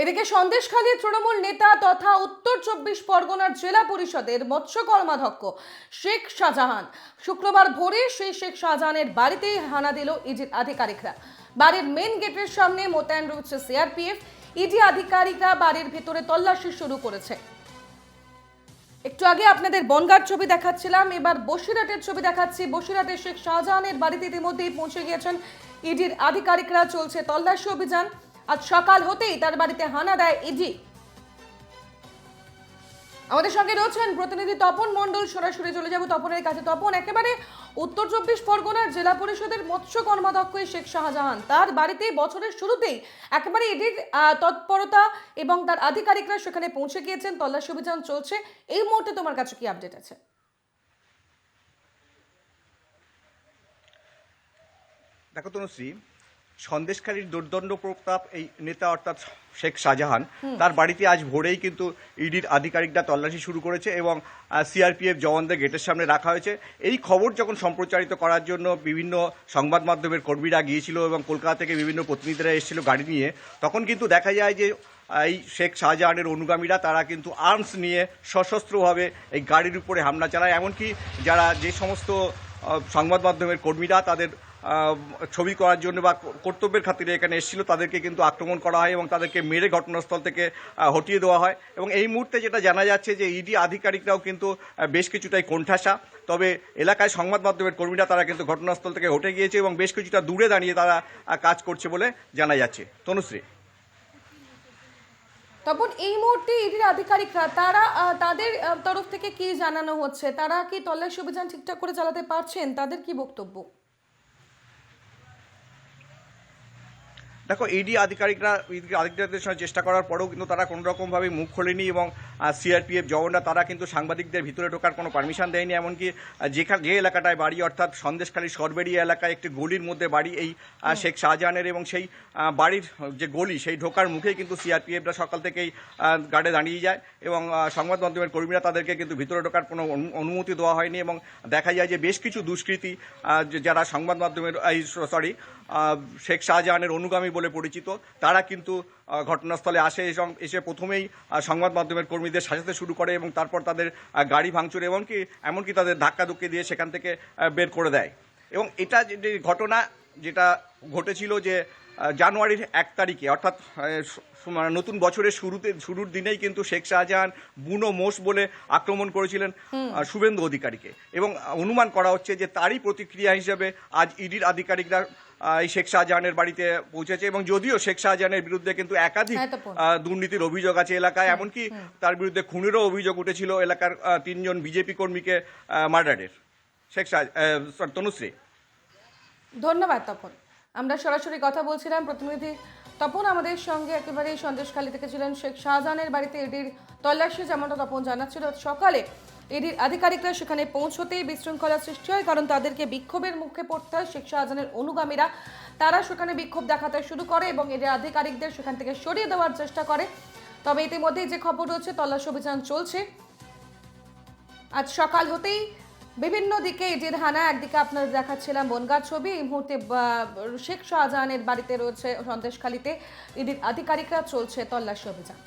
এদিকে সন্দেশখালী তৃণমূল নেতা তথা উত্তর চব্বিশ পরগনার জেলা পরিষদের মৎস্য কর্মাধ্যক্ষ শেখ শাহজাহান শুক্রবার ভোরে সেই শেখ শাহজাহানের বাড়িতেই হানা দিল ইডির আধিকারিকরা। বাড়ির মেন গেটের সামনে মোতায়েন রয়েছে সিআরপিএফ ইডি আধিকারিকরা বাড়ির ভিতরে তল্লাশি শুরু করেছে। একটু আগে আপনাদের বনগার ছবি দেখাচ্ছিলাম, এবার বসিরহাটের ছবি দেখাচ্ছি। বসিরহাটের শেখ শাহজাহানের বাড়িতে ইতিমধ্যেই পৌঁছে গিয়েছেন ইডির আধিকারিকরা, চলছে তল্লাশি অভিযান। আজ সকাল হতেই তার বাড়িতে হানা দেয় ইডি। আমাদের সঙ্গে রয়েছেন প্রতিনিধি তপন মণ্ডল। সরাসরি চলে যাব তপনের কাছে। তপন, একেবারে উত্তর চব্বিশ পরগনার জেলা পরিষদের মৎস্য কর্মাধ্যক্ষ শেখ শাহজাহান। তার বাড়িতে বছরের শুরুতেই একেবারে এটির তৎপরতা এবং তার আধিকারিকরা সেখানে পৌঁছে গিয়েছেন। তল্লাশি অভিযান চলছে। এই মুহূর্তে তোমার কাছে কি আপডেট আছে? দেখো তনুশ্রী সন্দেশখালীর দুর্দণ্ড প্রতাপ এই নেতা অর্থাৎ শেখ শাহজাহান তার বাড়িতে আজ ভোরেই কিন্তু ইডির আধিকারিকরা তল্লাশি শুরু করেছে এবং সিআরপিএফ জওয়ানদের গেটের সামনে রাখা হয়েছে। এই খবর যখন সম্প্রচারিত করার জন্য বিভিন্ন সংবাদ মাধ্যমের কর্মীরা গিয়েছিল এবং কলকাতা থেকে বিভিন্ন প্রতিনিধিরা এসেছিল গাড়ি নিয়ে তখন কিন্তু দেখা যায় যে এই শেখ শাহজাহানের অনুগামীরা তারা কিন্তু আর্মস নিয়ে সশস্ত্রভাবে এই গাড়ির উপরে হামলা চালায়। এমনকি যারা যে সমস্ত সংবাদ মাধ্যমের কর্মীরা তাদের ছবি করার জন্য বা কর্তব্যের খাতিরে এখানে এসেছিল, তাদেরকে কিন্তু আক্রমণ করা হয় এবং তাদেরকে মেরে ঘটনাস্থল থেকে হটিয়ে দেওয়া হয়। এবং এই মুহূর্তে যেটা জানা যাচ্ছে যে ইডি আধিকারিকরাও কিন্তু বেশ কিছুটাই কোণঠাসা। তবে এলাকায় সংবাদ মাধ্যমের কর্মীরা তারা কিন্তু ঘটনাস্থল থেকে হটে গিয়েছে এবং বেশ কিছুটা দূরে দাঁড়িয়ে তারা কাজ করছে বলে জানা যাচ্ছে। তনুশ্রী। তখন এই মুহূর্তে ইডির আধিকারিকরা, তারা তাদের তরফ থেকে কি জানানো হচ্ছে? তারা কি তল্লাশি অভিযান ঠিকঠাক করে চালাতে পারছেন? তাদের কি বক্তব্য? দেখো ইডি আধিকারিকরা আধিকারিকদের সঙ্গে চেষ্টা করার পরেও কিন্তু তারা কোনো রকমভাবে মুখ খোলেনি এবং সিআরপিএফ জওয়ানরা তারা কিন্তু সাংবাদিকদের ভিতরে ঢোকার কোনো পারমিশন দেয়নি। এমনকি যেখানে যে এলাকাটায় বাড়ি অর্থাৎ সন্দেশখালী সরবেরি এলাকায় একটি গলির মধ্যে বাড়ি এই শেখ শাহজাহানের এবং সেই বাড়ির যে গলি সেই ঢোকার মুখেই কিন্তু সিআরপিএফরা সকাল থেকেই গার্ডে দাঁড়িয়ে যায় এবং সংবাদ মাধ্যমের কর্মীরা তাদেরকে কিন্তু ভিতরে ঢোকার কোনো অনু- অনুমতি দেওয়া হয়নি এবং দেখা যায় যে বেশ কিছু দুষ্কৃতী যারা সংবাদ মাধ্যমের এই সরি শেখ শাহজাহানের অনুগামী বলে পরিচিত। তারা কিন্তু ঘটনাস্থলে আসে এবং এসে প্রথমেই সংবাদ মাধ্যমের কর্মীদের সাজাতে শুরু করে এবং তারপর তাদের গাড়ি ভাঙচুর এমনকি এমনকি তাদের ধাক্কা ধুক্কি দিয়ে সেখান থেকে বের করে দেয়। এবং এটা যে ঘটনা যেটা ঘটেছিল যে জানুয়ারির এক তারিখে অর্থাৎ মানে নতুন বছরের শুরুতে শুরুর দিনেই কিন্তু শেখ শাহজাহান বুনো মোষ বলে আক্রমণ করেছিলেন শুভেন্দু অধিকারীকে। এবং অনুমান করা হচ্ছে যে তারই প্রতিক্রিয়া হিসেবে আজ ইডির আধিকারিকরা এই শেখ শাহজাহানের বাড়িতে পৌঁছেছে। এবং যদিও শেখ শাহজাহানের বিরুদ্ধে কিন্তু একাধিক হ্যাঁ, দুর্নীতির অভিযোগ আছে এলাকায় এমনকি তার বিরুদ্ধে খুনেরও অভিযোগ উঠেছিল এলাকার তিনজন বিজেপি কর্মীকে মার্ডারের। শেখ শাহ তনুশ্রী। ধন্যবাদ, তপন। আমরা সরাসরি কথা বলছিলাম। প্রতিনিধি তপন আমাদের সঙ্গে একেবারেই সন্দেশখালী থেকে ছিলেন শেখ শাহজাহানের বাড়িতে এডির তল্লাশি, যেমনটা তপন জানাচ্ছিল। সকালে এডির আধিকারিকরা সেখানে পৌঁছতেই বিশৃঙ্খলা সৃষ্টি হয়, কারণ তাদেরকে বিক্ষোভের মুখে পড়তে হয়। শেখ শাহজাহানের অনুগামীরা, তারা সেখানে বিক্ষোভ দেখাতে শুরু করে এবং এডির আধিকারিকদের সেখান থেকে সরিয়ে দেওয়ার চেষ্টা করে। তবে ইতিমধ্যেই যে খবর রয়েছে, তল্লাশি অভিযান চলছে। আজ সকাল হতেই বিভিন্ন দিকে ইডির হানা, একদিকে আপনার দেখাচ্ছিলাম বনগাঁ ছবি। এই মুহূর্তে শেখ শাহজাহানের বাড়িতে রয়েছে সন্দেশখালীতে। ইডির আধিকারিকরা চলছে তল্লাশি অভিযান।